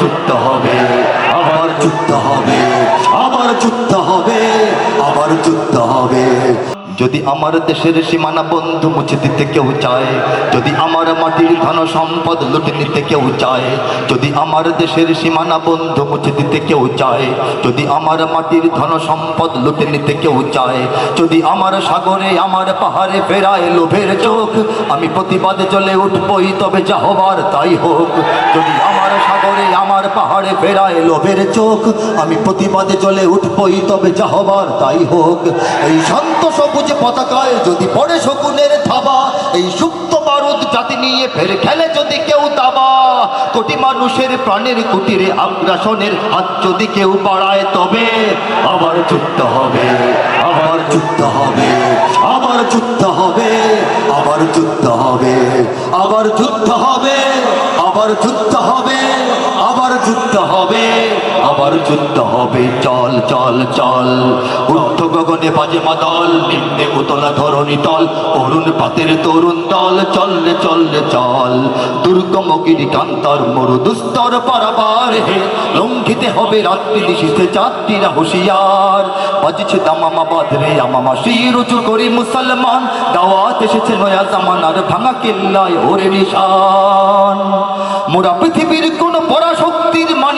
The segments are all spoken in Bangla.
যুদ্ধ হবে, আবার যুদ্ধ হবে, আবার যুদ্ধ হবে, আবার যুদ্ধ হবে। যদি আমার দেশের সীমানা বন্ধু মুছে দিতে কেউ চায়, যদি আমার মাটির ধন সম্পদ লুটে নিতে কেউ চায়, যদি আমার দেশের সীমানা বন্ধু মুছে দিতে কেউ চায়, যদি আমার মাটির ধন সম্পদ লুটে নিতে কেউ চায়, যদি আমার সাগরে, আমার পাহাড়ে ফেরায় লোভের চোখ, আমি প্রতিবাদে চলে উঠবই তবে যা হবার তাই হোক। যদি আমার সাগরে লোভের চোখ, আমি প্রতিবাদে চলে উঠবই, তবে তাই হোক। এই শান্ত সবুজ পতাকায় যদি পড়ে শকুনের থাবা, এই সুপ্ত বারুদ জাতি নিয়ে ফের খেলে যদি কেউ দাবা। কোটি মানুষের প্রাণের কুটিরে আগ্রাসনের হাত যদি কেউ বাড়ায়, তবে আবার যুদ্ধ হবে, আবার যুদ্ধ হবে, আবার যুদ্ধ হবে, আবার যুদ্ধ হবে, আবার যুদ্ধ হবে, আবার যুদ্ধ হবে। হবে, আবার যুদ্ধ হবে। চল চল চল। ঊর্ধ্ব গগনে বাজে মাদল, নিম্নে উতলা ধরণী তল। অরুণ পাতের তরুণ দল চললে চললে চল দুর্গম গিরি কান্তর মরু দুস্তর পারাবার হে। লঙ্ঘিতে হবে রাত্রি দিশিতে যাত্রীরা হুঁশিয়ার। বাজছে দামামা বাদরে আমামা শির উঁচু করি মুসলমান। দাওয়াত এসেছে নয়া জামানার ভাঙা কিল্লায়, ওরে নিশান। মোরা পৃথিবীর কোন পরাশক্তির মানি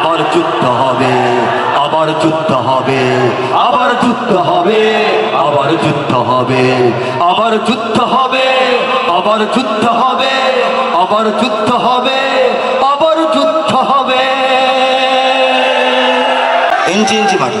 আবার যুদ্ধ হবে, আবার যুদ্ধ হবে, আবার যুদ্ধ হবে, আবার যুদ্ধ হবে, আবার যুদ্ধ হবে, আবার যুদ্ধ হবে, আবার যুদ্ধ হবে, আবার যুদ্ধ হবে। ইঞ্চি ইঞ্চি মাটি।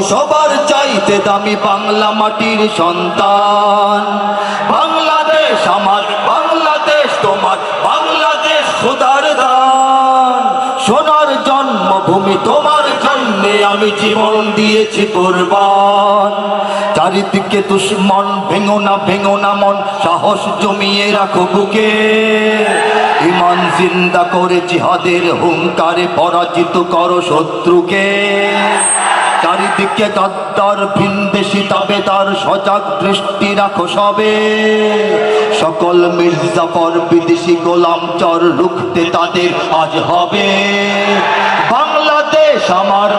আমি সবার চাইতে দামি বাংলা মাটির সন্তান। বাংলাদেশ আমার, বাংলাদেশ তোমার, বাংলাদেশ খোদার দান। সোনার জন্মভূমি তোমার জন্যে আমি জীবন দিয়েছি কোরবান। চারিদিকে দুশ্মন, ভেঙো না ভেঙো না মন, সাহস জমিয়ে রাখো বুকে। ইমান জিন্দা করে জিহাদের হুঙ্কারে পরাজিত করো শত্রুকে। চারিদিকে গাদ্দার ভিনদেশি তাবেদার সজাগ দৃষ্টি রাখো সবে। সকল মির্জাফর বিদেশি গোলাম চর রুখতে তাদের আজ হবে। বাংলাদেশ আমার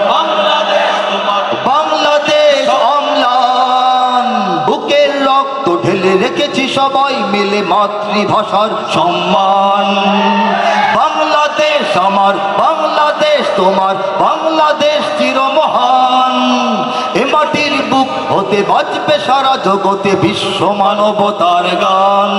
রেখেছি সবাই মিলে মাতৃভাষার সম্মান। বাংলাদেশ আমার, বাংলাদেশ তোমার, বাংলাদেশ চিরমহান রূপ হতে বাজবে সারা জগতে বিশ্ব মানবতার গান।